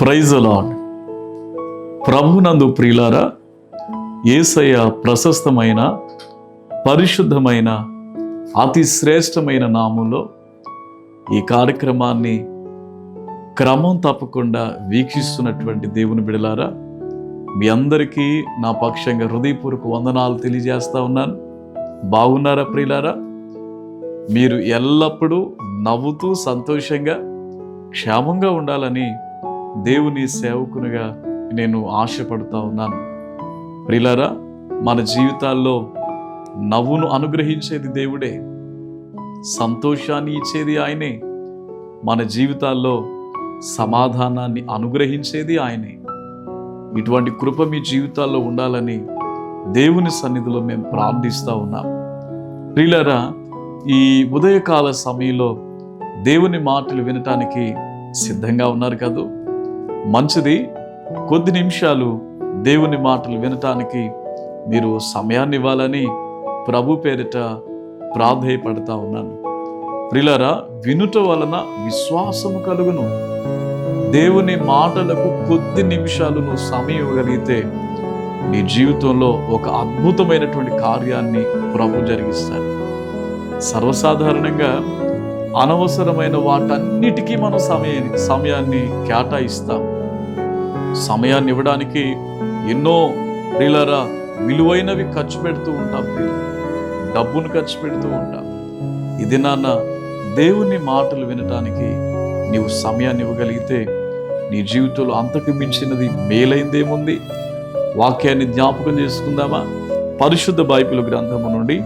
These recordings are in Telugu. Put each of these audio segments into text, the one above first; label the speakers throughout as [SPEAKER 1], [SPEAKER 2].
[SPEAKER 1] ప్రైజ్ లాడ్ ప్రభునందు ప్రియులారా ఏసయ్య ప్రశస్తమైన పరిశుద్ధమైన అతి శ్రేష్టమైన నామంలో ఈ కార్యక్రమాన్ని క్రమం తప్పకుండా వీక్షిస్తున్నటువంటి దేవుని బిడలారా మీ అందరికీ నా పక్షంగా హృదయపూర్వక వందనాలు తెలియజేస్తా ఉన్నాను. బాగున్నారా ప్రియులారా? మీరు ఎల్లప్పుడూ నవ్వుతూ సంతోషంగా క్షేమంగా ఉండాలని దేవుని సేవకునిగా నేను ఆశపడుతూ ఉన్నాను. ప్రిలరా మన జీవితాల్లో నవ్వును అనుగ్రహించేది దేవుడే. సంతోషాన్ని ఇచ్చేది ఆయనే. మన జీవితాల్లో సమాధానాన్ని అనుగ్రహించేది ఆయనే. ఇటువంటి కృప మీ జీవితాల్లో ఉండాలని దేవుని సన్నిధిలో మేము ప్రార్థిస్తూ ఉన్నాం. ప్రియులారా ఈ ఉదయకాల సమయంలో దేవుని మాటలు వినటానికి సిద్ధంగా ఉన్నారు కదూ? మంచిది. కొద్ది నిమిషాలు దేవుని మాటలు వినటానికి మీరు సమయాన్ని ఇవ్వాలని ప్రభు పేరిట ప్రాధేయపడతా ఉన్నాను. ప్రిలరా వినుట వలన విశ్వాసము కలుగును. దేవుని మాటలకు కొద్ది నిమిషాలు నువ్వు సమయం ఇవ్వగలిగితే నీ జీవితంలో ఒక అద్భుతమైనటువంటి కార్యాన్ని ప్రభు జరిగిస్తాడు. సర్వసాధారణంగా అనవసరమైన వాటన్నిటికీ మనం సమయాన్ని సమయాన్ని కేటాయిస్తాం. సమయాన్ని ఇవ్వడానికి ఎన్నో ప్రియులరా విలువైనవి ఖర్చు పెడుతూ ఉంటాం డబ్బును ఖర్చు పెడుతూ ఉంటాం. ఇది నాన్న దేవుని మాటలు వినటానికి నీవు సమయాన్ని ఇవ్వగలిగితే నీ జీవితంలో అంతకు మించినది మేలైందేముంది? వాక్యాన్ని జ్ఞాపకం చేసుకుందామా? పరిశుద్ధ బైబిల్ గ్రంథము నుండి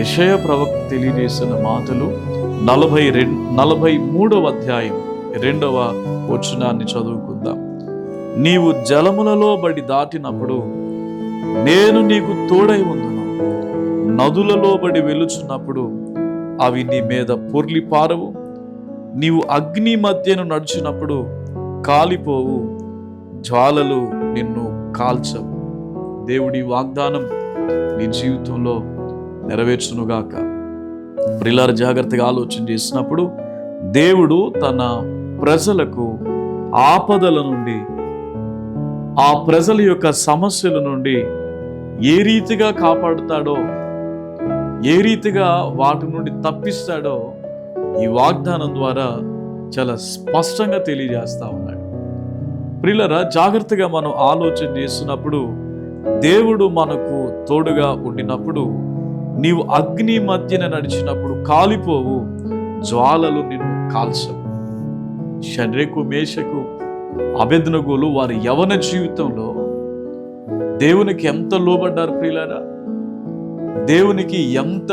[SPEAKER 1] యషయ ప్రవక్త తెలియజేసిన మాటలు నలభై రెండు నలభై మూడవ అధ్యాయం రెండవ వచనాన్ని చదువుకుందాం. నీవు జలములలో బడి దాటినప్పుడు నేను నీకు తోడై ఉందును నదులలో బడి వెలుచున్నప్పుడు అవి నీ మీద పొర్లి పారవు నీవు అగ్ని మధ్యను నడిచినప్పుడు కాలిపోవు. జ్వాలలు నిన్ను కాల్చవు. దేవుడి వాగ్దానం నీ జీవితంలో నెరవేర్చునుగాక. ప్రిలార జాగ్రత్తగా ఆలోచన చేసినప్పుడు దేవుడు తన ప్రజలకు ఆపదల నుండి ఆ ప్రజల యొక్క సమస్యల నుండి ఏ రీతిగా కాపాడుతాడో ఏ రీతిగా వాటి నుండి తప్పిస్తాడో ఈ వాగ్దానం ద్వారా చాలా స్పష్టంగా తెలియజేస్తా ఉన్నాడు. ప్రిల్లరా జాగ్రత్తగా మనం ఆలోచన చేస్తున్నప్పుడు దేవుడు మనకు తోడుగా ఉండినప్పుడు నీవు అగ్ని మధ్యన నడిచినప్పుడు కాలిపోవు జ్వాలలు నిన్ను కాల్చవు. షడ్రకు మేషకు అభెదనగులు వారి యవన జీవితంలో దేవునికి ఎంత లోబడ్డారు ప్రియులారా? దేవునికి ఎంత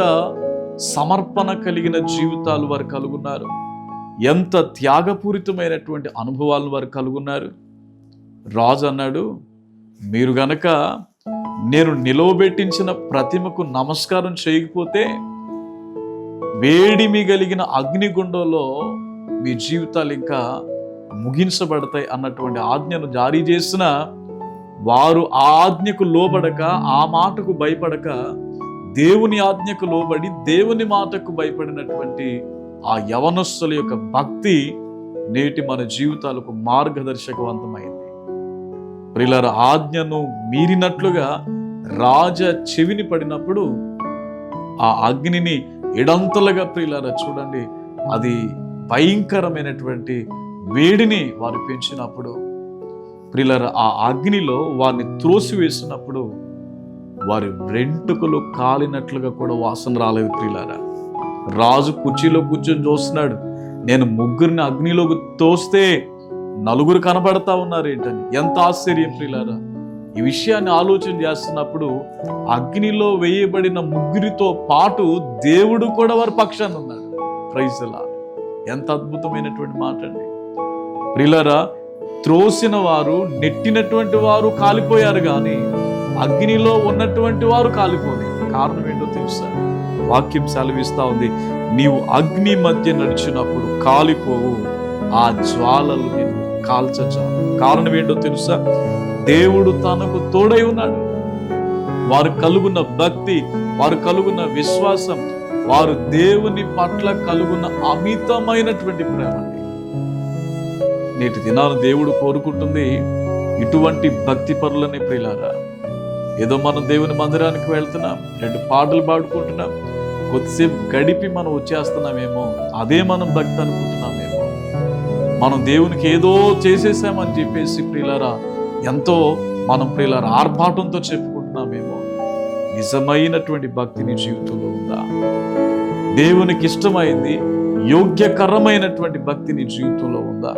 [SPEAKER 1] సమర్పణ కలిగిన జీవితాలు వారు కలుగున్నారు? ఎంత త్యాగపూరితమైనటువంటి అనుభవాలను వారు కలుగున్నారు? రాజు అన్నాడు మీరు గనక నేను నిలవబెట్టించిన ప్రతిమకు నమస్కారం చేయకపోతే వేడిమి కలిగిన అగ్నిగుండంలో మీ జీవితాలు ఇంకా ముగించబడతాయి అన్నటువంటి ఆజ్ఞను జారీ చేసిన వారు ఆ ఆజ్ఞకు లోబడక ఆ మాటకు భయపడక దేవుని ఆజ్ఞకు లోబడి దేవుని మాటకు భయపడినటువంటి ఆ యవనస్తుల యొక్క భక్తి నేటి మన జీవితాలకు మార్గదర్శకవంతమైంది. ప్రిలర ఆజ్ఞను మీరినట్లుగా రాజ చెవిని పడినప్పుడు ఆ అగ్నిని ఎడంతలుగా ప్రియులార చూడండి. అది భయంకరమైనటువంటి వేడిని వారు పెంచినప్పుడు ప్రియులార ఆ అగ్నిలో వారిని త్రోసివేసినప్పుడు వారి రెంటుకలు కాలినట్లుగా కూడా వాసన రాలేదు ప్రిలారా. రాజు కుర్చీలో కూర్చొని చూస్తున్నాడు. నేను ముగ్గురిని అగ్నిలోకి తోస్తే నలుగురు కనబడతా ఉన్నారు ఏంటని? ఎంత ఆశ్చర్యం ప్రియులారా ఈ విషయాన్ని ఆలోచన చేస్తున్నప్పుడు అగ్నిలో వేయబడిన ముగ్గురితో పాటు దేవుడు కూడా వారి పక్షాన్ని ఉన్నాడు. ప్రైజులా ఎంత అద్భుతమైనటువంటి మాట అండి. ప్రియులారా త్రోసిన వారు నెట్టినటువంటి వారు కాలిపోయారు కానీ అగ్నిలో ఉన్నటువంటి వారు కాలిపోలేదు. కారణం ఏంటో తెలుసా? వాక్యం సెలవిస్తా ఉంది. నీవు అగ్ని మధ్య నడిచినప్పుడు కాలిపోవు. ఆ జ్వాలలు నిన్ను కాల్చచాలు కారణం ఏంటో తెలుసా? దేవుడు తనకు తోడై ఉన్నాడు. వారు కలుగున్న భక్తి వారు కలుగున్న విశ్వాసం వారు దేవుని పట్ల కలుగున్న అమితమైనటువంటి ప్రేమ. నేటి దినాన దేవుడు కోరుకుంటుంది ఇటువంటి భక్తి పరులని ప్రియులారా. ఏదో మనం దేవుని మందిరానికి వెళ్తున్నాం రెండు పాటలు పాడుకుంటున్నాం కొద్దిసేపు గడిపి మనం వచ్చేస్తున్నామేమో అదే మనం భక్తి అనుకుంటున్నామేమో. మనం దేవునికి ఏదో చేసేసామని చెప్పేసి ప్రియులారా ఎంతో మనం ప్రియులారా ఆర్భాటంతో చెప్పుకుంటున్నామేమో. నిజమైనటువంటి భక్తి నీ జీవితంలో ఉందా? దేవునికి ఇష్టమైంది యోగ్యకరమైనటువంటి భక్తి నీ జీవితంలో ఉందా?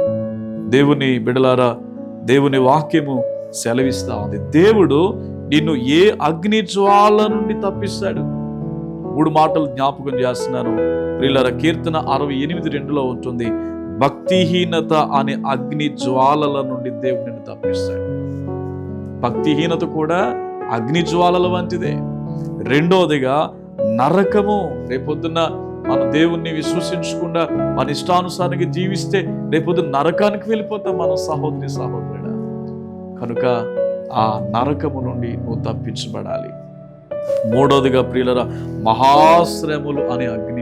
[SPEAKER 1] దేవుని బిడలారా దేవుని వాక్యము సెలవిస్తా ఉంది. దేవుడు నిన్ను ఏ అగ్ని జ్వాల నుండి తప్పిస్తాడు? మూడు మాటలు జ్ఞాపకం చేస్తున్నాను. ప్రియులర కీర్తన అరవై ఎనిమిది రెండులో ఉంటుంది. భక్తిహీనత అనే అగ్ని జ్వాలల నుండి దేవుడిని తప్పిస్తాడు. భక్తిహీనత కూడా అగ్ని జ్వాలల వంటిదే. రెండోదిగా నరకము. రేపొద్దున మన దేవుణ్ణి విశ్వసించకుండా మన ఇష్టానుసారంగా జీవిస్తే రేపొద్దున నరకానికి వెళ్ళిపోతాం మన సహోదరి సహోదరుడా. కనుక ఆ నరకము నుండి నువ్వు తప్పించబడాలి. మూడోదిగా ప్రియులరా మహాశ్రములు అనే అగ్ని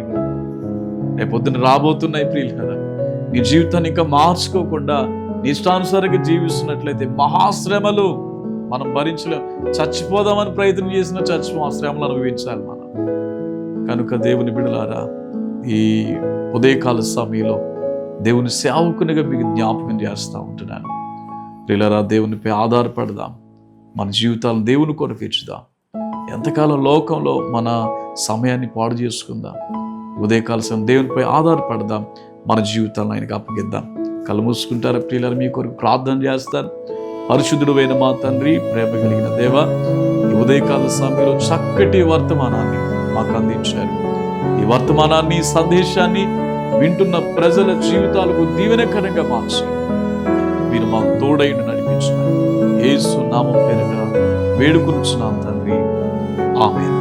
[SPEAKER 1] రేపొద్దున రాబోతున్నాయి ప్రియులరా. నీ జీవితాన్ని ఇంకా మార్చుకోకుండా నీ ఇష్టానుసారంగా జీవిస్తున్నట్లయితే మహాశ్రమలు మనం భరించలేం. చచ్చిపోదామని ప్రయత్నం చేసిన చచ్చిపో ఆ శ్రమలు అనుభవించాలి మనం. కనుక దేవుని బిడలారా ఈ ఉదయకాల సమయంలో దేవుని సేవకునిగా మీకు జ్ఞాపకం చేస్తూ ఉంటున్నాను. ప్రియులరా దేవునిపై ఆధారపడదాం. మన జీవితాలను దేవుని కొరకు ఇచ్చుదాం. ఎంతకాలం లోకంలో మన సమయాన్ని పాడు చేసుకుందాం. ఉదయకాల సమయం దేవునిపై ఆధారపడదాం. మన జీవితాలను ఆయనకు అప్పగిద్దాం కళ్ళు మూసుకుంటారు ప్రియులారు మీ కొరకు ప్రార్థన చేస్తాను. పరిశుద్ధుడు మా తండ్రి ప్రేమ కలిగిన దేవ ఈ ఉదయకాల సమయంలో చక్కటి వర్తమానాన్ని మాకు అందించారు. ఈ వర్తమానాన్ని సందేశాన్ని వింటున్న ప్రజల జీవితాలకు దీవెనకరంగా మార్చి మీరు మాకు తోడైన నడిపించారు ఏసు నామం పేరుట వేడుకొనుచున్నాం తండ్రి. ఆమె